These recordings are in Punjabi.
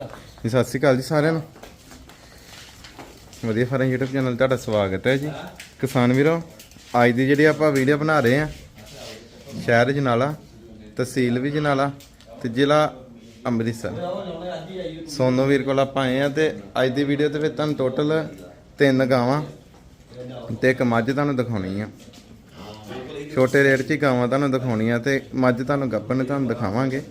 ਜੀ, ਸਤਿ ਸ਼੍ਰੀ ਅਕਾਲ ਜੀ ਸਾਰਿਆਂ ਨੂੰ। ਵਧੀਆ ਫਾਰਮ YouTube ਚੈਨਲ ਤੁਹਾਡਾ ਸਵਾਗਤ ਹੈ ਜੀ। ਕਿਸਾਨ ਵੀਰੋ, ਅੱਜ ਦੀ ਜਿਹੜੀ ਆਪਾਂ ਵੀਡੀਓ ਬਣਾ ਰਹੇ ਆ ਸ਼ਹਿਰ ਜਨਾਲਾ, ਤਹਿਸੀਲ ਵੀ ਜਨਾਲਾ ਤੇ ਜ਼ਿਲ੍ਹਾ ਅੰਮ੍ਰਿਤਸਰ। ਸੋਨੋ ਵੀਰ ਕੋਲ ਆਪਾਂ ਆਏ ਆ ਤੇ ਅੱਜ ਦੀ ਵੀਡੀਓ ਦੇ ਵਿੱਚ ਤੁਹਾਨੂੰ ਟੋਟਲ ਤਿੰਨ ਗਾਵਾਂ ਤੇ ਇੱਕ ਮੱਝ ਤੁਹਾਨੂੰ ਦਿਖਾਉਣੀ ਆ। ਛੋਟੇ ਰੇਟ 'ਚ ਹੀ ਗਾਵਾਂ ਤੁਹਾਨੂੰ ਦਿਖਾਉਣੀਆਂ ਤੇ ਮੱਝ ਤੁਹਾਨੂੰ ਗੱਪਣ ਤੁਹਾਨੂੰ ਦਿਖਾਵਾਂਗੇ।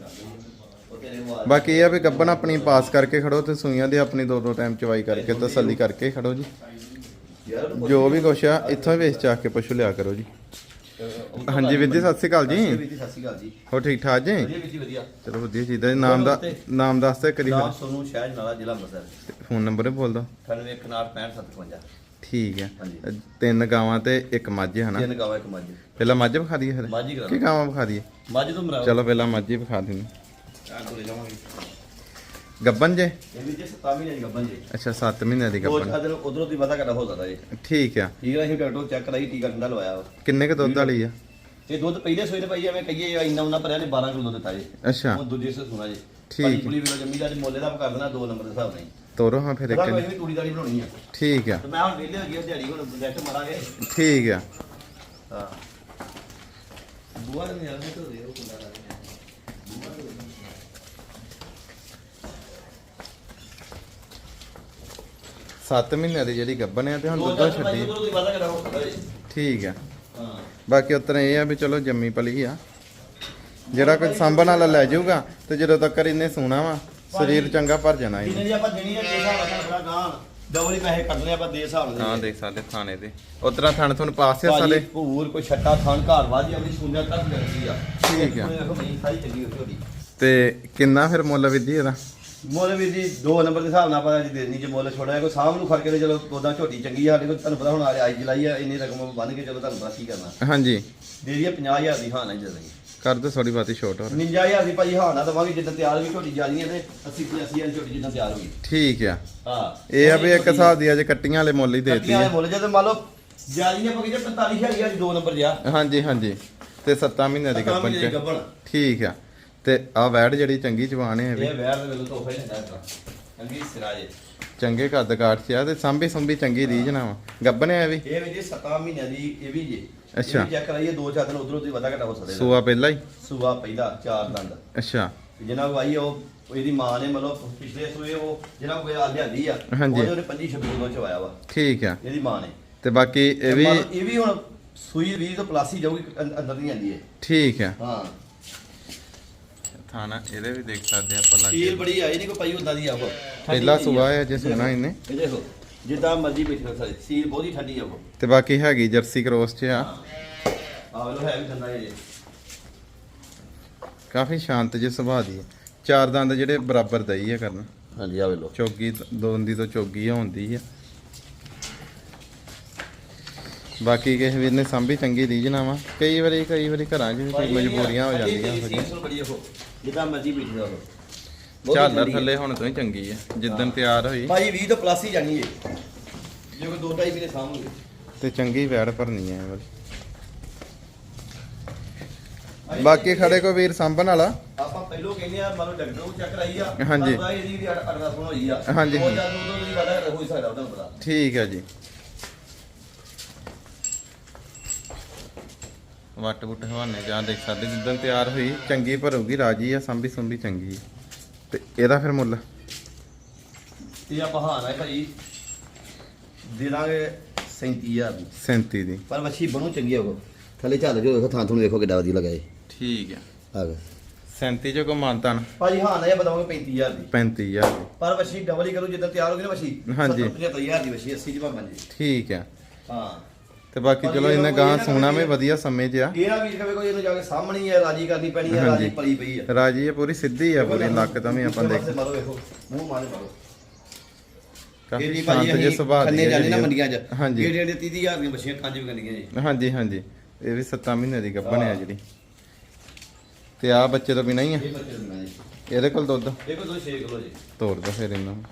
ਬਾਕੀ ਇਹ ਆ ਵੀ ਗੱਬਨ ਆਪਣੀ ਪਾਸ ਕਰਕੇ ਖੜੋ ਤੇ ਸੂਈਆਂ ਦੀ ਆਪਣੀ ਦੋ ਦੋ ਟਾਈਮ ਚਵਾਈ ਕਰਕੇ ਤਸੱਲੀ ਕਰਕੇ ਖੜੋ ਜੀ। ਜੋ ਵੀ ਕੁਛ ਆ ਇੱਥੋਂ ਵੇਚ ਚਾ ਕੇ ਪਸ਼ੂ ਲਿਆ ਕਰੋ ਜੀ। ਹਾਂਜੀ ਵੀਰ ਜੀ ਸਤਿ ਸ਼੍ਰੀ ਅਕਾਲ ਜੀ। ਵੀਰ ਜੀ ਸਤਿ ਸ਼੍ਰੀ ਅਕਾਲ ਜੀ। ਹੋ ਠੀਕ ਠਾਕ ਜੀ? ਵਧੀਆ ਚਲੋ ਵਧੀਆ ਚੀਜ਼ਾਂ ਨਾਮ ਦਾ ਨਾਮ ਦੱਸ ਤੇ ਕਰੀ ਨਾਮ ਸੋਨੂੰ ਸ਼ਹਿਰ ਨਾਲਾ ਜ਼ਿਲ੍ਹਾ ਅੰਮ੍ਰਿਤਸਰ। ਫੋਨ ਨੰਬਰ ਬੋਲ ਦੋ। 986557 ਠੀਕ ਹੈ। ਤਿੰਨ ਗਾਵਾਂ ਤੇ ਇੱਕ ਮੱਝ ਹੈ ਨਾ? ਤਿੰਨ ਗਾਵਾਂ ਇੱਕ ਮੱਝ। ਪਹਿਲਾਂ ਮੱਝ ਵਿਖਾ ਦਈਏ ਫਿਰ। ਕੀ ਗਾਵਾਂ ਵਿਖਾ ਦਈਏ? ਮੱਝ ਤੋਂ ਮਰਾ ਚਲੋ ਪਹਿਲਾਂ ਮੱਝ ਹੀ ਵਿਖਾ ਦਿੰਦੇ। ਆ ਕੋਲੇ ਜਾਵਾਂਗੇ ਗੱਬਨ ਜੇ? ਇਹ ਵੀ ਜੇ 7 ਮਹੀਨੇ ਦੀ ਗੱਬਨ ਜੀ। ਅੱਛਾ 7 ਮਹੀਨਿਆਂ ਦੀ ਦੋ ਗੱਬਨ ਚਾਰ ਦਿਨ ਉਧਰੋਂ ਦੀ ਵਾਧਾ ਘਟਾ ਹੋ ਸਕਦਾ ਜੀ। ਠੀਕ ਆ। ਠੀਕ ਹੈ ਅਸੀਂ ਡਾਕਟਰ ਚੈੱਕ ਕਰਾਈ ਟੀਕਾ ਠੰਡਾ ਲਵਾਇਆ ਵਾ। ਕਿੰਨੇ ਕ ਦੁੱਧ ਵਾਲੀ ਆ? ਇਹ ਦੁੱਧ ਪਹਿਲੇ ਸੋਈ ਨੇ ਭਾਈ ਐਵੇਂ ਕਹੀਏ ਇੰਨਾ ਉਹਨਾਂ ਭਰਿਆ ਨੇ 12 ਕਿਲੋ ਦਿੱਤਾ ਜੀ। ਅੱਛਾ। ਉਹ ਦੂਜੇ ਸੇ ਸੁਣਾ ਜੀ। ਠੀਕ ਭਾਈ ਪੁਲੀ ਵੀ ਜੰਮੀ ਦਾ ਜੀ ਮੁੱਲੇ ਦਾ ਕਰ ਦੇਣਾ ਦੋ ਨੰਬਰ ਦੇ ਹਿਸਾਬ ਨਾਲ ਜੀ ਤੋਰੋ ਹਾਂ ਫਿਰ ਇਹਦਾ ਇੱਕ ਕੋਈ ਵੀ ਤੂੜੀ ਦਾੜੀ ਬਣਾਉਣੀ ਆ। ਠੀਕ ਆ। ਤੇ ਮੈਂ ਹੁਣ ਵਿਹਲੇ ਹੋ ਗਿਆ ਦਿਹਾੜੀ ਹੁਣ ਨੈਟ ਮਾਰਾਂਗੇ। ਠੀਕ ਆ। ਹਾਂ। ਬੁਆ ਨੇ ਯਾਰ ਤੇ ਦੇ ਉਹ ਕੁੰਡਾ 7 ਮਹੀਨਿਆਂ ਦੀ ਜਿਹੜੀ ਗੱਭਣ ਹੈ ਤੇ ਹੁਣ ਦੁੱਧ ਛੱਡੀ। ਠੀਕ ਆ। ਬਾਕੀ ਉਤਰ ਇਹ ਆ ਵੀ ਚਲੋ ਜੰਮੀ ਪਲੀ ਆ। ਜਿਹੜਾ ਕੋਈ ਸਾਂਭਣ ਵਾਲਾ ਲੈ ਜਾਊਗਾ ਤੇ ਜਦੋਂ ਤੱਕ ਇਹਨੇ ਸੋਣਾ ਵਾ ਸਰੀਰ ਚੰਗਾ ਭਰ ਜਾਣਾ ਇਹਨੇ। ਜੇ ਆਪਾਂ ਦੇਣੀ ਹੈ ਕਿਹਦਾ ਵਟਾ ਥੋੜਾ ਗਾਂ ਡਬਲ ਪੈਸੇ ਕੱਢਨੇ ਆਪਾਂ ਦੇ ਹਿਸਾਬ ਨਾਲ। ਹਾਂ ਦੇਖ ਸਕਦੇ ਥਾਣੇ ਦੇ। ਉਤਰਾ ਥਾਣੇ ਤੁਹਾਨੂੰ ਪਾਸ ਆ ਸਾਰੇ। ਭੂਰ ਕੋਈ ਛੱਟਾ ਥਾਣ ਘਰ ਵਾਜੀ ਆਪਣੀ ਸੁਣਿਆ ਤੱਕ ਕਰਦੀ ਆ। ਠੀਕ ਆ। ਤੇ ਕਿੰਨਾ ਫਿਰ ਮੁੱਲ ਵਿਧੀ ਇਹਦਾ? ਮੁੱਲ ਵੀ ਜੀ ਦੋ ਨੰਬਰ ਦੇ ਹਿਸਾਬ ਨਾਲ ਆਪਾਂ ਅੱਜ ਦੇਣੀ ਜੇ ਮੁੱਲ ਛੋੜਿਆ ਕੋਈ ਸਾਹਮ ਨੂੰ ਖਰਕੇ ਤੇ ਚਲੋ ਉਦਾਂ ਝੋਟੀ ਚੰਗੀ ਆ ਸਾਡੇ ਕੋਲ ਤੁਹਾਨੂੰ ਪਤਾ ਹੁਣ ਅੱਜ ਜੁਲਾਈ ਆ ਇੰਨੀ ਰਕਮ ਬੰਨ ਕੇ ਚਲੋ ਤੁਹਾਨੂੰ ਪਤਾ ਕੀ ਕਰਨਾ। ਹਾਂਜੀ। ਦੇ ਦਈਏ 50000 ਦੀ ਹਾਂ ਨਹੀਂ ਦੇ। ਦਾਂਗੇ ਕਰ ਦੋ ਥੋੜੀ ਬਾਤੀ ਛੋਟ ਹੋਰ। 59000 ਦੀ ਭਾਜੀ ਹਾਂ ਨਾ ਦਵਾਂਗੇ ਜਿੱਦਾਂ ਤਿਆਰ ਵੀ ਝੋਟੀ ਜਾ ਰਹੀਆਂ ਤੇ 80 80000 ਦੀ ਝੋਟੀ ਜਿੱਦਾਂ ਤਿਆਰ ਹੋਈ। ਠੀਕ ਆ। ਹਾਂ। ਇਹ ਆ ਵੀ ਇੱਕ ਹਿਸਾਬ ਦੀ ਅਜੇ ਕੱਟੀਆਂ ਵਾਲੇ ਮੁੱਲ ਹੀ ਦੇਤੀ ਵਾਲੇ ਮੁੱਲ ਜੇ ਤੇ ਮੰਨ ਲਓ ਜਾਲੀ ਨੇ ਪਕੀ ਜੇ 45000 ਦੀ ਦੋ ਨੰਬਰ ਜਾ ਹਾਂਜੀ ਹਾਂਜੀ। ਤੇ 7 ਮਹੀਨਿਆਂ ਦੀ ਗੱਬਣ ਠੀਕ ਆ। ਤੇ ਆ ਵੈੜ ਜਿਹੜੀ ਚੰਗੀ ਜਵਾਨ ਹੈ ਇਹ ਵੀ। ਇਹ ਵੈਰ ਦੇ ਵੱਲੋਂ ਤੋਹਫਾ ਹੀ ਲੈਂਦਾ ਹੈ ਚੰਗੀ ਸਿਰਾਜੇ ਚੰਗੇ ਕੱਦ ਕਾਠ ਚ ਆ ਤੇ ਸਾਂਭੀ ਸੰਭੀ ਚੰਗੀ ਨਾ ਵਾ ਗੱਬਨ ਇਹ ਵੀ? ਇਹ ਵੀ ਜੀ 7 ਮਹੀਨਿਆਂ ਦੀ ਇਹ ਵੀ ਜੀ। ਅੱਛਾ। ਚੈੱਕ ਕਰਾਈਏ ਦੋ ਚਾਰ ਦਿਨ ਉਧਰੋਂ ਦੀ ਵਾਧਾ ਘਟਾ ਹੋ ਸਕਦਾ। ਸੂਆ ਪਹਿਲਾਂ ਹੀ? ਸੂਆ ਪਹਿਲਾ ਚਾਰ ਦੰਦ। ਅੱਛਾ। ਜਿਹਨਾਂ ਕੋ ਆਈ ਉਹ ਇਹਦੀ ਮਾਂ ਨੇ ਮਤਲਬ ਪਿਛਲੇ ਸੂਏ ਉਹ ਜਿਹਨਾਂ ਕੋਲ ਆ ਲਿਆਂਦੀ ਆ ਹਾਂਜੀ। ਉਹਦੇ ਉਹਨੇ 25 26 ਕਿਲੋ ਚ ਆਇਆ ਵਾ। ਠੀਕ ਆ। ਇਹਦੀ ਮਾਂ ਨੇ। ਤੇ ਬਾਕੀ ਇਹ ਵੀ ਇਹ ਵੀ ਹੁਣ ਸੂਈ 20 ਤੋਂ ਪਲੱਸ ਜਾਊਗੀ ਅੰਦਰ ਨਹੀਂ ਆਂਦੀ ਹੈ। ਠੀਕ ਆ। ਹਾਂ। ਥਾਣਾ ਇਹਦੇ ਵੀ ਦੇਖ ਸਕਦੇ ਆਪਾਂ ਸੀਲ ਲੱਗੇ ਬੜੀ ਆ ਇਹ ਨਹੀਂ ਕੋਈ ਪਾਈ ਹੁੰਦਾ ਦੀ ਆ ਉਹ ਪਹਿਲਾ ਸੂਆ ਹੈ ਜੇ ਸੁਣਾ ਇਹਨੇ। ਇਹ ਦੇਖੋ ਜਿੱਦਾਂ ਮਰਜ਼ੀ ਬੈਠੋ ਸਾਰੇ ਸੀਲ ਬਹੁਤ ਹੀ ਠੰਡੀ ਆ ਉਹ। ਤੇ ਬਾਕੀ ਹੈਗੀ ਜਰਸੀ ਕ੍ਰੋਸ ਚ ਆ। ਆ ਵੇਲੋ ਹੈ ਵੀ ਠੰਡਾ ਇਹ ਕਾਫੀ ਸ਼ਾਂਤ ਜਿਹੇ ਸੁਭਾਅ ਦੀ ਹੈ ਚਾਰ ਦੰਦ ਜਿਹੜੇ ਬਰਾਬਰ ਦਈ ਆ ਕਰਨ। ਹਾਂਜੀ ਆ ਵੇਲੋ ਚੋਗੀ ਦੋਂਦੀ ਤੋਂ ਚੋਗੀ ਹੁੰਦੀ ਆ। ਬਾਕੀ ਕਿਸੇ ਵੀਰ ਨੇ ਸਾਂਭੀ ਚੰਗੀ ਰੀਝ ਨਾ ਵਾ। ਕਈ ਵਾਰੀ ਕਈ ਵਾਰੀ ਘਰਾਂ 'ਚ ਵੀ ਕੋਈ ਮਜਬੂਰੀਆਂ ਹੋ ਜਾਂਦੀਆਂ ਇਹੋ ਜਿਹੀਆਂ। ਸੀਲ ਬੜੀ ਉਹ ਜਿੱਦਾਂ ਮਰਜ਼ੀ ਬੈਠੋ ਉਹ ਝਾਲਰ ਥੱਲੇ ਹੁਣ ਤੋਂ ਹੀ ਚੰਗੀ ਆ ਜਿੱਦਣ ਤਿਆਰ ਹੋਈ। ਭਾਈ 20 ਤੋਂ ਪਲੱਸ ਹੀ ਜਾਣੀ ਹੈ। ਜੇ ਕੋਈ 2.5 ਮਹੀਨੇ ਸਾਹਮਣੇ ਤੇ ਚੰਗੀ ਵੈੜ ਭਰਨੀ ਆ ਇਹ ਵਾਲੀ। ਬਾਕੀ ਖੜੇ ਕੋ ਵੀਰ ਸਾਂਭਣ ਵਾਲਾ? ਆਪਾਂ ਪਹਿਲੋਂ ਕਹਿੰਦੇ ਆ ਮੰਨ ਲਓ ਡਾਕਟਰ ਚੈੱਕ ਕਰਾਈ ਆ। ਹਾਂਜੀ। ਪਤਾ ਇਹਦੀ ਵੀ ਅਰਦਾਸ ਹੋਈ ਆ। ਹਾਂਜੀ। ਉਹ ਜਦ ਉਦੋਂ ਦੀ ਵਾਦਾ ਹੋ ਹੀ ਸਕਦਾ ਤੁਹਾਨੂੰ ਪਤਾ। ਠੀਕ ਹੈ ਜੀ। ਵੱਟ ਵੁੱਟ ਹਵਾਨੇ ਜਾਂ ਦੇਖ ਸਕਦੇ ਜਿੱਦਣ ਤਿਆਰ ਹੋਈ ਚੰਗੀ ਭਰੂਗੀ ਰਾਜੀ ਆ ਸੰਭੀ ਸੰਭੀ ਚੰਗੀ ਆ। ਤੇ ਇਹਦਾ ਫਿਰ ਮੁੱਲ? ਇਹ ਆਪਾਂ ਹਾਨਾ ਹੈ ਭਾਈ। ਦੇ ਦਾਂਗੇ 37000 ਦੀ। 37 ਦੀ। ਪਰ ਮੱਛੀ ਬਣੂ ਚੰਗੀ ਹੋਗੋ ਥੱਲੇ ਚੱਲ ਕੇ ਦੇਖੋ ਥਾਂ ਤੁਹਾਨੂੰ ਵੇਖੋ ਕਿੱਡਾ ਵਧੀਆ ਲਗਾਏ। ਠੀਕ ਆ। ਆ ਗਏ। 37 ਚ ਕੋ ਮਾਨਤਾਨ? ਭਾਜੀ ਹਾਨਾ ਇਹ ਬਤਾਵਾਂਗੇ 35000 ਦੀ। 35000 ਦੀ। ਪਰ ਮੱਛੀ ਡਬਲ ਹੀ ਕਰੂ ਜਿੱਦਾਂ ਤਿਆਰ ਹੋ ਗਈ ਨਾ ਮੱਛੀ ਹਾਂਜੀ। 75000 ਦੀ ਮੱਛੀ 80 ਦੀ। ਭਾਵੇਂ ਜੀ ਠੀਕ ਆ। ਹਾਂ। ਤੇ ਬਾਕੀ ਚਲੋ ਇਹਨੇ ਗਾਂ ਸੋਨਾ ਵੀ ਵਧੀਆ ਸਮੇਂ 'ਚ ਆ। ਇਹ ਨਾ ਵੀਰ ਕਵੇ ਕੋਈ ਇਹਨੂੰ ਜਾ ਕੇ ਸਾਹਮਣੇ ਹੀ ਹੈ ਰਾਜੀ ਕਰਨੀ ਪੈਣੀ ਹਾਂਜੀ। ਰਾਜੀ ਪਲੀ ਪਈ ਹੈ ਰਾਜੀ ਇਹ ਪੂਰੀ ਸਿੱਧੀ ਆ ਪੂਰੀ ਲੱਕ ਤਾਂ ਵੀ ਆਪਾਂ ਦੇਖ। ਪਾਸੇ ਮਾਰੋ ਵੇਖੋ ਮੂੰਹ ਮਾਰੇ ਮਾਰੋ ਕਾਫੀ ਇਹਦੀ ਸ਼ਾਂਤ ਭਾਜੀ ਜੇ ਸੁਭਾਅ ਦੀ ਆ ਨਾ ਮੰਡੀਆਂ 'ਚ ਹਾਂਜੀ। ਜਿਹੜੇ ਜਿਹੜੇ 30000 ਦੀਆਂ ਬੱਚੀਆਂ ਕੰਜ ਵੀ ਕਰਨੀਆਂ ਜੀ। ਹਾਂਜੀ ਹਾਂਜੀ। ਇਹ ਵੀ 7 ਮਹੀਨੇ ਦੀ ਗੱਭਣ ਆ ਜਿਹੜੀ। ਤੇ ਆ ਬੱਚੇ ਤੋਂ ਬਿਨਾਂ ਹੀ ਆ। ਇਹਦੇ ਕੋਲ ਦੁੱਧ? ਦੇਖੋ ਦੋ 6 ਕਿਲੋ ਜੀ। ਤੋੜ ਦੋ ਫਿਰ ਇਹਨਾਂ ਨੂੰ।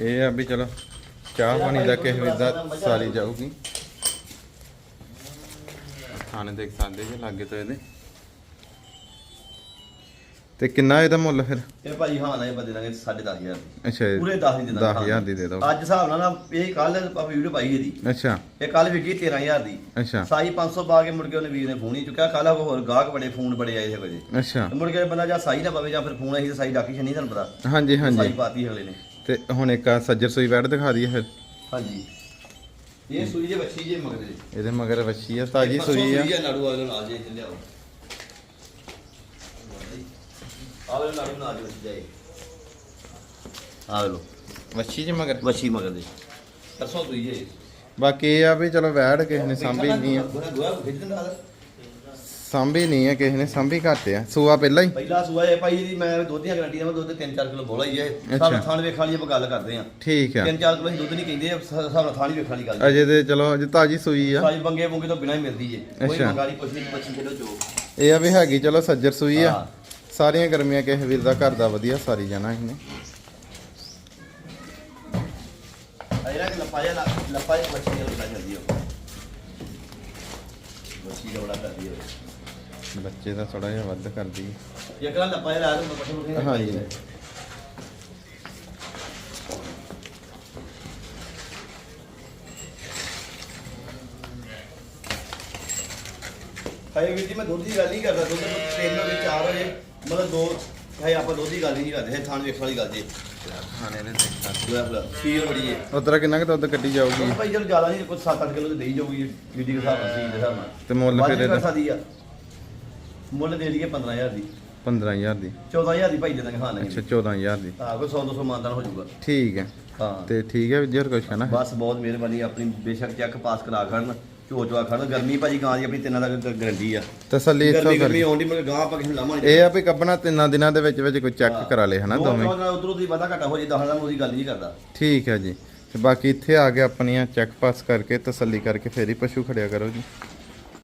ਇਹ ਆ ਵੀ ਚਲੋ ਚਾਹ ਪਾਣੀ ਦਾ ਕਿਸੇ ਵੀ ਦਾ ਸਾਰੀ ਜਾਊਗੀ। ਖਾਣੇ ਦੇਖ ਸਕਦੇ ਜੀ ਲਾਗੇ ਤੋਂ ਇਹਦੇ। ਤੇ ਕਿੰਨਾ ਇਹਦਾ ਮੁੱਲ ਫਿਰ? ਇਹ ਭਾਈ ਹਾਂ ਨਾ ਇਹ ਬੰਦੇ ਦਾਂਗੇ 10500 ਦੀ। ਅੱਛਾ ਇਹ ਪੂਰੇ 10 ਹੀ ਦਿੰਦਾ 10000 ਦੀ ਦੇ ਦਿਓ। ਅੱਜ ਹਿਸਾਬ ਨਾਲ ਨਾ ਇਹ ਕੱਲ ਆਪਾਂ ਵੀਡੀਓ ਪਾਈ ਇਹਦੀ। ਅੱਛਾ। ਇਹ ਕੱਲ ਵਿਕੀ 13000 ਦੀ। ਅੱਛਾ। ਸਾਈ 500 ਪਾ ਕੇ ਮੁੜ ਕੇ ਉਹਨੇ ਵੀਰ ਨੇ ਫੋਨ ਹੀ ਚੁੱਕਿਆ। ਕੱਲ ਹੋਰ ਗਾਹਕ ਬੜੇ ਫੋਨ ਬੜੇ ਆਏ ਸੀ ਵਜੇ ਅੱਛਾ। ਮੁੜ ਕੇ ਬੰਦਾ ਜਾਂ ਸਾਈ ਨਾ ਪਵੇ ਜਾਂ ਫਿਰ ਫੋਨ ਆਈ ਸਾਈ ਡਾਕੀ ਛਣੀ ਤੁਹਾਨੂੰ ਪਤਾ। ਹਾਂਜੀ ਸਾਈ ਹਾਂਜੀ ਪਾਤੀ ਅਗਲੇ ਨੇ। ਤੇ ਹੁਣ ਇੱਕ ਆ ਸੱਜਰ ਸੂਈ ਬੈਠ ਦਿਖਾ ਦਈਏ ਫਿਰ। ਹਾਂਜੀ। ਇਹ ਸੂਈ ਜੇ ਬੱਚੀ ਜੇ ਮਗਦੇ ਇਹਦੇ ਮਗਰ ਵੱਛੀ ਆ ਤਾਜੀ ਸੂਈ ਆ। ਨਾੜੂ ਵਾਲੇ ਨਾਲ ਜੇ ਇੱਥੇ ਲਿਆਓ ਆਵੇ ਨਾੜੂ ਨਾਲ ਜੇ ਬੱਚੀ ਜਾਏ। ਆਵੇ ਲੋ ਵੱਛੀ ਜੀ ਮਗਰ? ਬੱਚੀ ਮਗਦੇ ਪਰਸੋਂ ਸੂਈ ਜੇ। ਬਾਕੀ ਇਹ ਆ ਵੀ ਚਲੋ ਵੈੜ ਕਿਸੇ ਨੇ ਸਾਂਭੀ ਨਹੀਂ ਆ। ਸਾਂਭੀ ਨਹੀਂ ਆ ਕਿਸੇ ਨੇ ਸਾਂਭੀ ਘੱਟ ਆ। ਸੂਆ ਪਹਿਲਾਂ ਹੀ? ਪਹਿਲਾ ਸੂਆ ਇਹ ਭਾਈ ਜੀ ਮੈਂ ਦੁੱਧ ਦੀਆਂ ਗਰੰਟੀਆਂ ਮੈਂ ਦੁੱਧ 3-4 ਕਿਲੋ ਬੋਲਾ ਹੀ ਹੈ। ਸਾਨੂੰ ਥਾਣ ਵੇਖਣ ਵਾਲੀ ਆਪਾਂ ਗੱਲ ਕਰਦੇ ਆ। ਠੀਕ ਆ। 3-4 ਕਿਲੋ ਦੁੱਧ ਨਹੀਂ ਕਹਿੰਦੇ ਸਾਨੂੰ ਥਾਣ ਹੀ ਵੇਖਣ ਵਾਲੀ ਗੱਲ ਅਜੇ ਤੇ ਚਲੋ ਅਜੇ ਤਾਜੀ ਸੂਈ ਆ। ਸਾਈ ਬੰਗੇ ਬੁੰਗੇ ਤੋਂ ਬਿਨਾਂ ਹੀ ਮਿਲਦੀ ਏ ਕੋਈ। ਮੰਗਾਲੀ ਕੁਛ ਨਹੀਂ ਬੱਚੀ ਕਿਲੋ ਚੋ ਇਹ ਆ ਵੀ ਹੈਗੀ ਚਲੋ ਸੱਜਰ ਸੂਈ ਆ। ਹਾਂ। ਸਾਰੀਆਂ ਗਰਮੀਆਂ ਕਿਸੇ ਵੀਰ ਦਾ ਘਰ ਦਾ ਵਧੀਆ ਸਾਰੀ ਜਾਣਾ ਇਹਨੇ। ਲੱਪਾ ਜਿਹਾ ਲੱਪਾ ਜਿਹਾ ਬੱਚੀ ਨਾਲ ਬਣਾ ਜਾਂਦੀ ਹੈ ਬੱਚੀ ਦਾ ਬੜਾ ਕਰਦੀ ਹੈ ਬੱਚੇ ਦਾ ਥੋੜਾ ਜਿਹਾ ਵੱਧ ਕਰਦੀ। ਇਹ ਕਿਹੜਾ ਲੱਪਾ ਜਿਹਾ ਲਾ ਦੋ ਬੱਚੇ ਨੂੰ ਹਾਂਜੀ। ਹਾਏ ਵੀਰ ਜੀ ਮੈਂ ਦੁੱਧ ਦੀ ਗੱਲ ਨਹੀਂ ਕਰਦਾ ਦੁੱਧ ਤਿੰਨ ਵਜੇ 4 ਵਜੇ ਮਤਲਬ ਦੋ ਹਾਏ ਆਪਾਂ ਦੁੱਧ ਦੀ ਗੱਲ ਨਹੀਂ ਕਰਦੇ ਹੈ ਥਾਣ ਵੇਖਣ ਵਾਲੀ ਗੱਲ ਜੀ। ਖਾਣੇ ਦੇ ਦੇਖ ਸਕਦੇ। ਲੈ ਲੈ ਖੀਰ ਬੜੀ ਹੈ ਉਤਰਾ ਕਿੰਨਾ ਕੁ ਦੁੱਧ ਕੱਢੀ ਜਾਊਗੀ? ਭਾਈ ਚਲੋ ਜ਼ਿਆਦਾ ਨਹੀਂ ਕੁਝ 7-8 ਕਿਲੋ ਤੇ ਦੇਈ ਜਾਊਗੀ ਵੀਡੀ ਦੇ ਹਿਸਾਬ ਨਾਲ ਸੀ ਦੇ ਹਿਸਾਬ ਨਾਲ। ਤੇ ਮੁੱਲ ਫਿਰ ਇਹਦਾ? ਸਕਦੀ ਆ। ਮੁੱਲ ਦੇ ਲਈਏ 15000 ਦੀ। 15000 ਦੀ। 14000 ਦੀ ਭਾਈ ਦੇ ਦਾਂਗੇ ਹਾਂ ਨਹੀਂ ਅੱਛਾ 14000 ਦੀ। ਹਾਂ ਕੋਈ 100 200 ਮਾਨਦਾਨ ਹੋ ਜਾਊਗਾ। ਠੀਕ ਹੈ। ਹਾਂ। ਤੇ ਠੀਕ ਹੈ ਹੋਰ ਕੁਛ ਹੈ ਨਾ। ਬਸ ਬਹੁਤ ਮਿਹਰਬਾਨੀ ਆਪਣੀ ਬੇਸ਼ੱਕ ਚੈੱਕ ਪਾਸ ਕਰਾ ਖੜਨ ਝੋ ਝਵਾ ਖੜਨ। ਗਰਮੀ ਭਾਜੀ ਗਾਂ ਦੀ ਆਪਣੀ ਤਿੰਨਾਂ ਦਾ ਗਰੰਟੀ ਆ। ਤਸੱਲੀ ਇੱਥੋਂ ਗਰਮੀ ਕਰ ਗਰਮੀ ਆਉਂਦੀ ਮਤਲਬ ਗਾਂ ਆਪਾਂ ਕਿਸੇ ਨੂੰ ਲਾਵਾਂ ਇਹ ਆ ਵੀ ਕੱਬਣਾ ਤਿੰਨਾਂ ਦਿਨਾਂ ਦੇ ਵਿੱਚ ਵਿੱਚ ਕੋਈ ਚੈੱਕ ਕਰਾ ਲੇ ਹਨਾ ਦੋਵੇਂ। ਉਧਰੋਂ ਦੀ ਵਾਧਾ ਘਟਾ ਹੋ ਜੇ 10 ਦਾ ਉਹਦੀ ਗੱਲ ਨਹੀਂ ਕਰਦਾ। ਠੀਕ ਹੈ ਜੀ। ਤੇ ਬਾਕੀ ਇੱਥੇ ਆ ਕੇ ਆਪਣੀਆਂ ਚੈੱਕ ਪਾਸ ਕਰਕੇ ਤਸੱਲੀ ਕਰਕੇ ਫੇਰ ਹੀ ਪਸ਼ੂ ਖੜਿਆ ਕਰੋ ਜੀ।